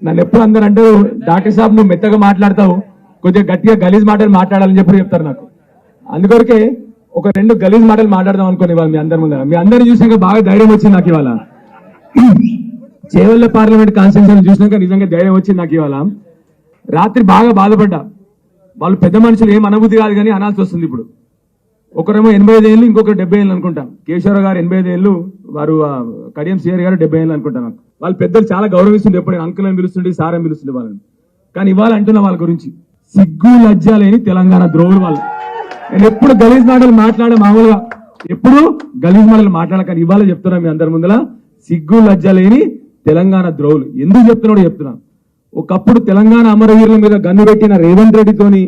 నన్ను ఎప్పుడు అందరు అంటారు డాక్టర్ సాబ్ నువ్వు మెత్తగా మాట్లాడతావు. కొద్దిగా గట్టిగా గలీజ్ మాటలు మాట్లాడాలని చెప్పి చెప్తారు నాకు. అందుకొరకే ఒక రెండు గలీజ్ మాటలు మాట్లాడదాం అనుకోని ఇవాళ మీ అందరి ముందర. మీ అందరిని చూసినాక బాగా ధైర్యం వచ్చింది నాకు ఇవాళ. చేవల్ల పార్లమెంట్ కాన్స్టిట్యూషన్ చూసినాక నిజంగా ధైర్యం వచ్చింది నాకు ఇవాళ. రాత్రి బాగా బాధపడ్డా. వాళ్ళు పెద్ద మనుషులు ఏం అనుభూతి కాదు కానీ అనాల్సి వస్తుంది ఇప్పుడు. ఒకరేమో ఎనభై ఐదు ఏళ్ళు ఇంకొకరు డెబ్బై ఏళ్ళు అనుకుంటాం. కేశవరావు గారు ఎనభై ఐదు ఏళ్ళు వారు కడియం సిఆర్ గారు డెబ్బై ఏళ్ళు అనుకుంటాం నాకు. వాళ్ళ పెద్దలు చాలా గౌరవిస్తుండే ఎప్పుడు అంకుల్ అని పిలుస్తుండే సార్ అని పిలుస్తుండే వాళ్ళని. కానీ ఇవాళ అంటున్నా వాళ్ళ గురించి. సిగ్గు లజ్జ లేని తెలంగాణ ద్రోహులు వాళ్ళు. నేను ఎప్పుడు గలీజ్ మాటలు మాట్లాడే మామూలుగా. ఎప్పుడు గలీజ్ మాటలు మాట్లాడ కానీ ఇవాళ చెప్తున్నా మీ అందరి ముందర సిగ్గు లజ్జ లేని తెలంగాణ ద్రోహులు. ఎందుకు చెప్తున్నాడో చెప్తున్నా. ఒకప్పుడు తెలంగాణ అమరవీరుల మీద గన్ను పెట్టిన రేవంత్ రెడ్డితోని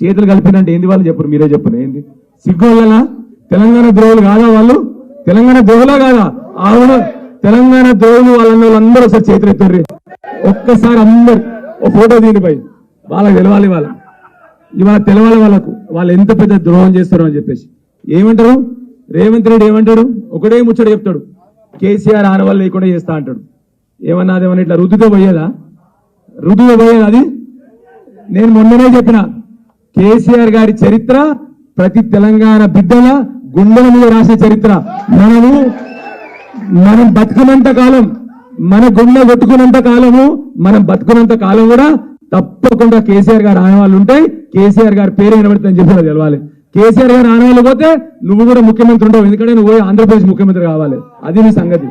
చేతులు కలిపినంటే ఏంది వాళ్ళు చెప్పరు? మీరే చెప్పరు. ఏంది? సిగ్గులనా తెలంగాణ ద్రోహులు కాదా వాళ్ళు? తెలంగాణ ద్రోహులా కాదా? ఆవిడ తెలంగాణ ద్రోహులు వాళ్ళ అందరూ ఒకసారి చేతులు ఎత్తారు ఒక్కసారి అందరు ఓ ఫోటో దీనిపై వాళ్ళకి తెలవాలి వాళ్ళ ఇవాళ తెలవాలి వాళ్ళకు. వాళ్ళు ఎంత పెద్ద ద్రోహం చేస్తారు అని చెప్పేసి. ఏమంటారు? రేవంత్ రెడ్డి ఏమంటాడు? ఒకటే ముచ్చట చెప్తాడు. కేసీఆర్ ఆనవాళ్ళు లేకుండా చేస్తా అంటాడు. ఏమన్నా అదేమన్నా ఇట్లా రుద్దుతో పోయేదా? రుజువు పోయేది అది? నేను మొన్ననే చెప్పిన. కేసీఆర్ గారి చరిత్ర ప్రతి తెలంగాణ బిడ్డల గుండెల మీద రాసే చరిత్ర. మనము మనం బతుకున్నంత కాలం మన గుండె కొట్టుకున్నంత కాలము మనం బతుకున్నంత కాలం కూడా తప్పకుండా కేసీఆర్ గారు ఆనవాళ్ళు ఉంటాయి. కేసీఆర్ గారి పేరు వినబడుతుందని చెప్పి నాకు తెలవాలి. కేసీఆర్ గారు ఆనవాళ్ళు పోతే నువ్వు కూడా ముఖ్యమంత్రి ఉండవు ఎందుకంటే నువ్వు ఆంధ్రప్రదేశ్ ముఖ్యమంత్రి కావాలి. అది నీ సంగతి.